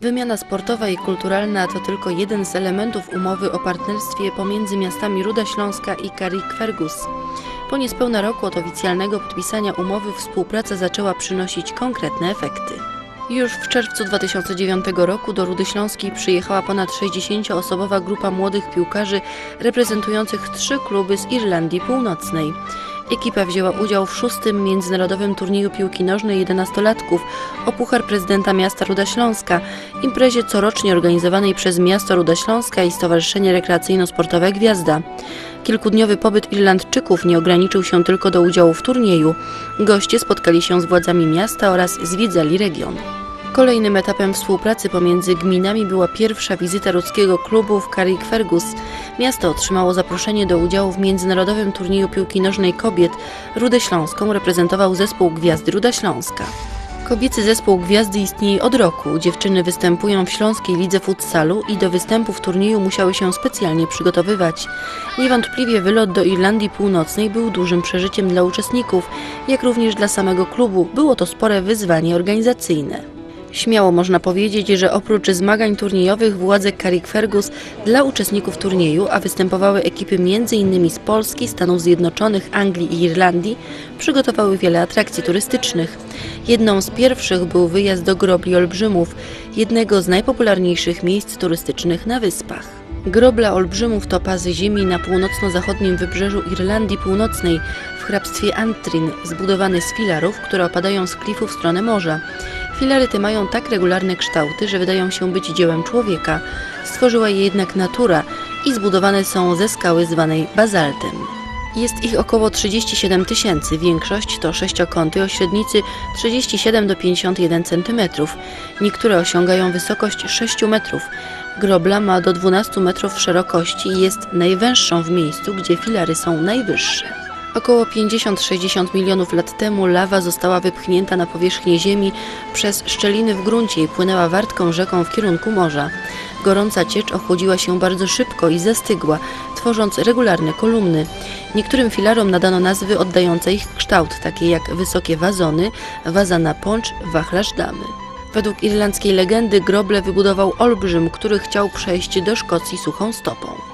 Wymiana sportowa i kulturalna to tylko jeden z elementów umowy o partnerstwie pomiędzy miastami Ruda Śląska i Carrick Fergus. Po niespełna roku od oficjalnego podpisania umowy współpraca zaczęła przynosić konkretne efekty. Już w czerwcu 2009 roku do Rudy Śląskiej przyjechała ponad 60-osobowa grupa młodych piłkarzy reprezentujących trzy kluby z Irlandii Północnej. Ekipa wzięła udział w szóstym międzynarodowym turnieju piłki nożnej 11-latków o Puchar Prezydenta Miasta Ruda Śląska, imprezie corocznie organizowanej przez Miasto Ruda Śląska i Stowarzyszenie Rekreacyjno-Sportowe Gwiazda. Kilkudniowy pobyt Irlandczyków nie ograniczył się tylko do udziału w turnieju. Goście spotkali się z władzami miasta oraz zwiedzali region. Kolejnym etapem współpracy pomiędzy gminami była pierwsza wizyta ludzkiego klubu w Carrick Fergus. Miasto otrzymało zaproszenie do udziału w międzynarodowym turnieju piłki nożnej kobiet. Rudę Śląską reprezentował zespół Gwiazdy Ruda Śląska. Kobiecy zespół Gwiazdy istnieje od roku. Dziewczyny występują w Śląskiej Lidze Futsalu i do występu w turnieju musiały się specjalnie przygotowywać. Niewątpliwie wylot do Irlandii Północnej był dużym przeżyciem dla uczestników, jak również dla samego klubu. Było to spore wyzwanie organizacyjne. Śmiało można powiedzieć, że oprócz zmagań turniejowych władze Carrick Fergus dla uczestników turnieju, a występowały ekipy m.in. z Polski, Stanów Zjednoczonych, Anglii i Irlandii, przygotowały wiele atrakcji turystycznych. Jedną z pierwszych był wyjazd do Grobli Olbrzymów, jednego z najpopularniejszych miejsc turystycznych na wyspach. Grobla Olbrzymów to pazy ziemi na północno-zachodnim wybrzeżu Irlandii Północnej w hrabstwie Antrim, zbudowany z filarów, które opadają z klifu w stronę morza. Filary te mają tak regularne kształty, że wydają się być dziełem człowieka. Stworzyła je jednak natura i zbudowane są ze skały zwanej bazaltem. Jest ich około 37 tysięcy, większość to sześciokąty o średnicy 37 do 51 cm. Niektóre osiągają wysokość 6 metrów. Grobla ma do 12 metrów szerokości i jest najwęższą w miejscu, gdzie filary są najwyższe. Około 50-60 milionów lat temu lawa została wypchnięta na powierzchnię Ziemi przez szczeliny w gruncie i płynęła wartką rzeką w kierunku morza. Gorąca ciecz ochłodziła się bardzo szybko i zastygła, tworząc regularne kolumny. Niektórym filarom nadano nazwy oddające ich kształt, takie jak wysokie wazony, waza na poncz, wachlarz damy. Według irlandzkiej legendy groble wybudował olbrzym, który chciał przejść do Szkocji suchą stopą.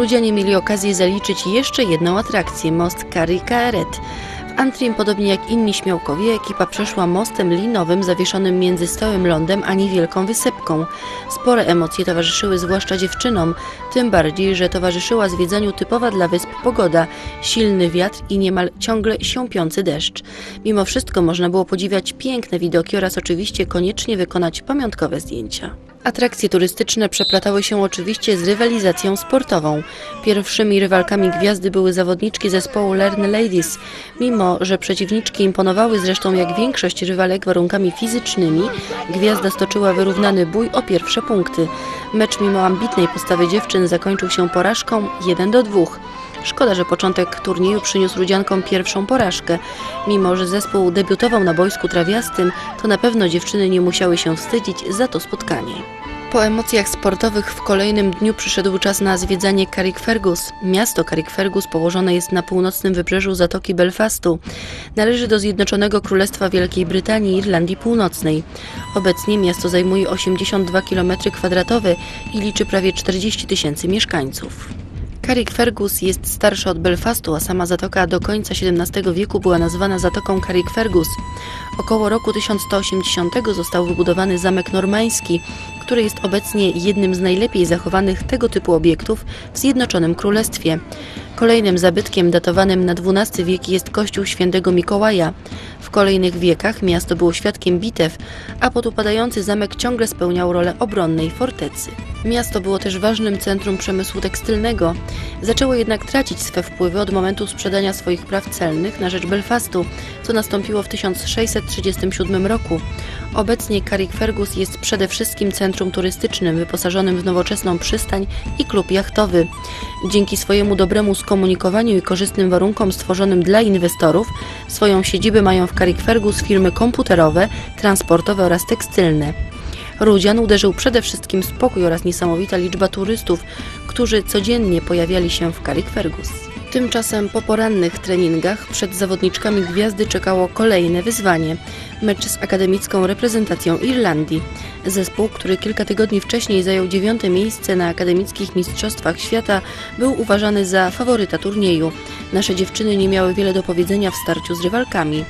Ludzianie mieli okazję zaliczyć jeszcze jedną atrakcję, most Caret. W Antrim, podobnie jak inni śmiałkowie, ekipa przeszła mostem linowym zawieszonym między stałym lądem a niewielką wysepką. Spore emocje towarzyszyły zwłaszcza dziewczynom, tym bardziej, że towarzyszyła zwiedzaniu typowa dla wysp pogoda, silny wiatr i niemal ciągle siąpiący deszcz. Mimo wszystko można było podziwiać piękne widoki oraz oczywiście koniecznie wykonać pamiątkowe zdjęcia. Atrakcje turystyczne przeplatały się oczywiście z rywalizacją sportową. Pierwszymi rywalkami gwiazdy były zawodniczki zespołu Learn Ladies. Mimo, że przeciwniczki imponowały zresztą jak większość rywalek warunkami fizycznymi, gwiazda stoczyła wyrównany bój o pierwsze punkty. Mecz mimo ambitnej postawy dziewczyn zakończył się porażką 1 do 2. Szkoda, że początek turnieju przyniósł Rudziankom pierwszą porażkę. Mimo, że zespół debiutował na boisku trawiastym, to na pewno dziewczyny nie musiały się wstydzić za to spotkanie. Po emocjach sportowych w kolejnym dniu przyszedł czas na zwiedzanie Carrickfergus. Miasto Carrickfergus położone jest na północnym wybrzeżu Zatoki Belfastu. Należy do Zjednoczonego Królestwa Wielkiej Brytanii i Irlandii Północnej. Obecnie miasto zajmuje 82 km kwadratowe i liczy prawie 40 tysięcy mieszkańców. Carrickfergus jest starsza od Belfastu, a sama zatoka do końca XVII wieku była nazywana Zatoką Carrickfergus. Około roku 1180 został wybudowany zamek normański, który jest obecnie jednym z najlepiej zachowanych tego typu obiektów w Zjednoczonym Królestwie. Kolejnym zabytkiem datowanym na XII wiek jest kościół świętego Mikołaja. W kolejnych wiekach miasto było świadkiem bitew, a podupadający zamek ciągle spełniał rolę obronnej fortecy. Miasto było też ważnym centrum przemysłu tekstylnego. Zaczęło jednak tracić swe wpływy od momentu sprzedania swoich praw celnych na rzecz Belfastu, co nastąpiło w 1637 roku. Obecnie Carrickfergus jest przede wszystkim centrum turystycznym wyposażonym w nowoczesną przystań i klub jachtowy. Dzięki swojemu dobremu skomunikowaniu i korzystnym warunkom stworzonym dla inwestorów, swoją siedzibę mają w Carrickfergus firmy komputerowe, transportowe oraz tekstylne. Rudzian uderzył przede wszystkim spokój oraz niesamowita liczba turystów, którzy codziennie pojawiali się w Carrickfergus. Tymczasem po porannych treningach przed zawodniczkami gwiazdy czekało kolejne wyzwanie mecz z akademicką reprezentacją Irlandii. Zespół, który kilka tygodni wcześniej zajął dziewiąte miejsce na akademickich mistrzostwach świata, był uważany za faworyta turnieju. Nasze dziewczyny nie miały wiele do powiedzenia w starciu z rywalkami.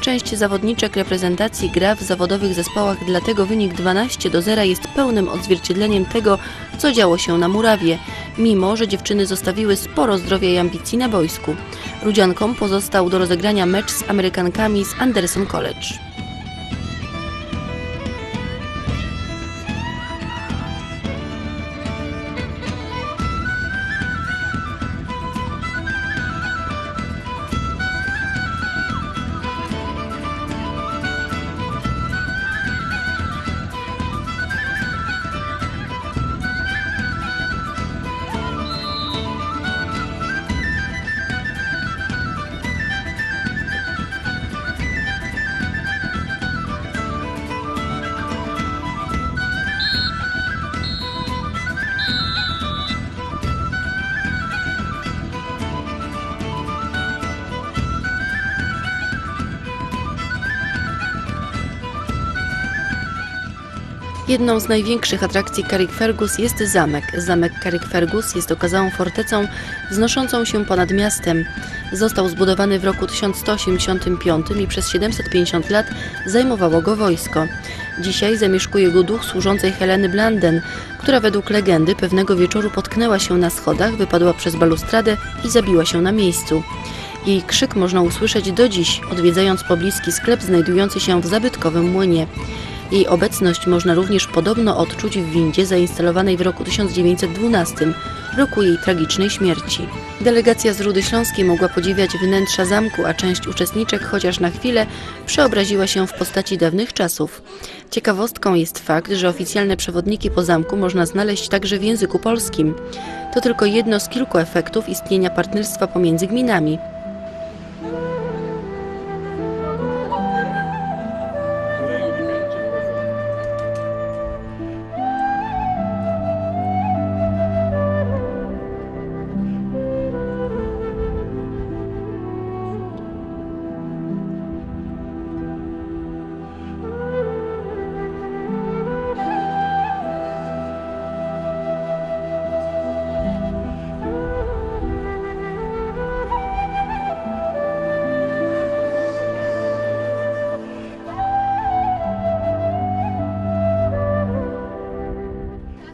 Część zawodniczek reprezentacji gra w zawodowych zespołach, dlatego wynik 12 do 0 jest pełnym odzwierciedleniem tego, co działo się na murawie, mimo że dziewczyny zostawiły sporo zdrowia i ambicji na boisku. Rudziankom pozostał do rozegrania mecz z Amerykankami z Anderson College. Jedną z największych atrakcji Carrickfergus jest zamek. Zamek Carrickfergus jest okazałą fortecą wznoszącą się ponad miastem. Został zbudowany w roku 1185 i przez 750 lat zajmowało go wojsko. Dzisiaj zamieszkuje go duch służącej Heleny Blanden, która według legendy pewnego wieczoru potknęła się na schodach, wypadła przez balustradę i zabiła się na miejscu. Jej krzyk można usłyszeć do dziś, odwiedzając pobliski sklep znajdujący się w zabytkowym młynie. Jej obecność można również podobno odczuć w windzie zainstalowanej w roku 1912, roku jej tragicznej śmierci. Delegacja z Rudy Śląskiej mogła podziwiać wnętrza zamku, a część uczestniczek chociaż na chwilę przeobraziła się w postaci dawnych czasów. Ciekawostką jest fakt, że oficjalne przewodniki po zamku można znaleźć także w języku polskim. To tylko jedno z kilku efektów istnienia partnerstwa pomiędzy gminami.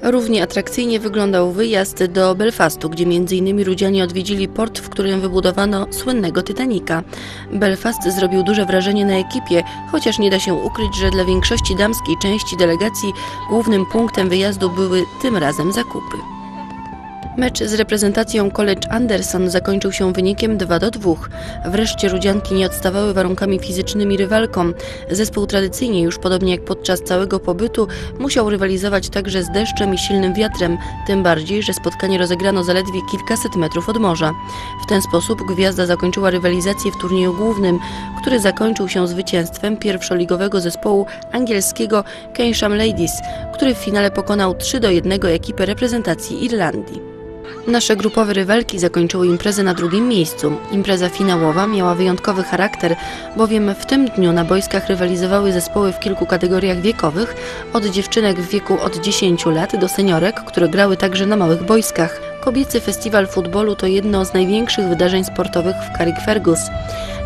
Równie atrakcyjnie wyglądał wyjazd do Belfastu, gdzie m.in. Rudzianie odwiedzili port, w którym wybudowano słynnego Titanica. Belfast zrobił duże wrażenie na ekipie, chociaż nie da się ukryć, że dla większości damskiej części delegacji głównym punktem wyjazdu były tym razem zakupy. Mecz z reprezentacją College Anderson zakończył się wynikiem 2 do 2. Wreszcie Rudzianki nie odstawały warunkami fizycznymi rywalkom. Zespół tradycyjnie, już podobnie jak podczas całego pobytu, musiał rywalizować także z deszczem i silnym wiatrem, tym bardziej, że spotkanie rozegrano zaledwie kilkaset metrów od morza. W ten sposób Gwiazda zakończyła rywalizację w turnieju głównym, który zakończył się zwycięstwem pierwszoligowego zespołu angielskiego Keynsham Ladies, który w finale pokonał 3 do 1 ekipę reprezentacji Irlandii. Nasze grupowe rywalki zakończyły imprezę na drugim miejscu. Impreza finałowa miała wyjątkowy charakter, bowiem w tym dniu na boiskach rywalizowały zespoły w kilku kategoriach wiekowych, od dziewczynek w wieku od 10 lat do seniorek, które grały także na małych boiskach. Kobiecy Festiwal Futbolu to jedno z największych wydarzeń sportowych w Carrickfergus.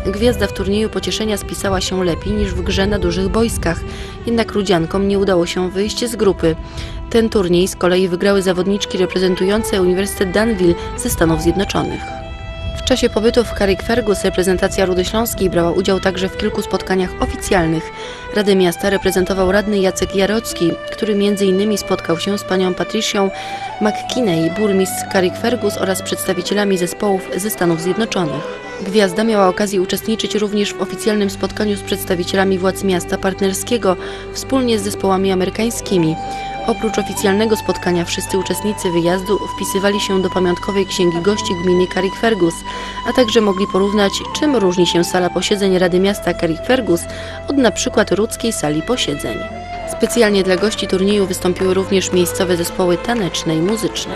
Gwiazda w turnieju pocieszenia spisała się lepiej niż w grze na dużych boiskach, jednak Rudziankom nie udało się wyjść z grupy. Ten turniej z kolei wygrały zawodniczki reprezentujące Uniwersytet Danville ze Stanów Zjednoczonych. W czasie pobytu w Carrickfergus reprezentacja Rudy Śląskiej brała udział także w kilku spotkaniach oficjalnych. Radę Miasta reprezentował radny Jacek Jarocki, który m.in. spotkał się z panią Patricią McKinney, burmistrz Carrickfergus oraz przedstawicielami zespołów ze Stanów Zjednoczonych. Gwiazda miała okazję uczestniczyć również w oficjalnym spotkaniu z przedstawicielami władz miasta partnerskiego wspólnie z zespołami amerykańskimi. Oprócz oficjalnego spotkania wszyscy uczestnicy wyjazdu wpisywali się do pamiątkowej księgi gości gminy Carrickfergus, a także mogli porównać, czym różni się sala posiedzeń Rady Miasta Carrickfergus od na przykład ludzkiej sali posiedzeń. Specjalnie dla gości turnieju wystąpiły również miejscowe zespoły taneczne i muzyczne.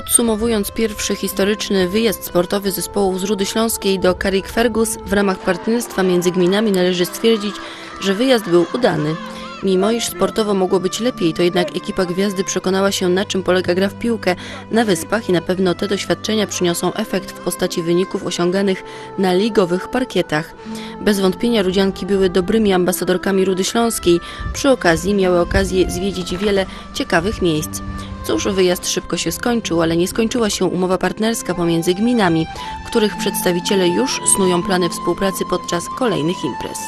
Podsumowując pierwszy historyczny wyjazd sportowy zespołów z Rudy Śląskiej do Carrickfergus w ramach partnerstwa między gminami należy stwierdzić, że wyjazd był udany. Mimo iż sportowo mogło być lepiej, to jednak ekipa Gwiazdy przekonała się na czym polega gra w piłkę na wyspach i na pewno te doświadczenia przyniosą efekt w postaci wyników osiąganych na ligowych parkietach. Bez wątpienia Rudzianki były dobrymi ambasadorkami Rudy Śląskiej. Przy okazji miały okazję zwiedzić wiele ciekawych miejsc. Cóż, wyjazd szybko się skończył, ale nie skończyła się umowa partnerska pomiędzy gminami, których przedstawiciele już snują plany współpracy podczas kolejnych imprez.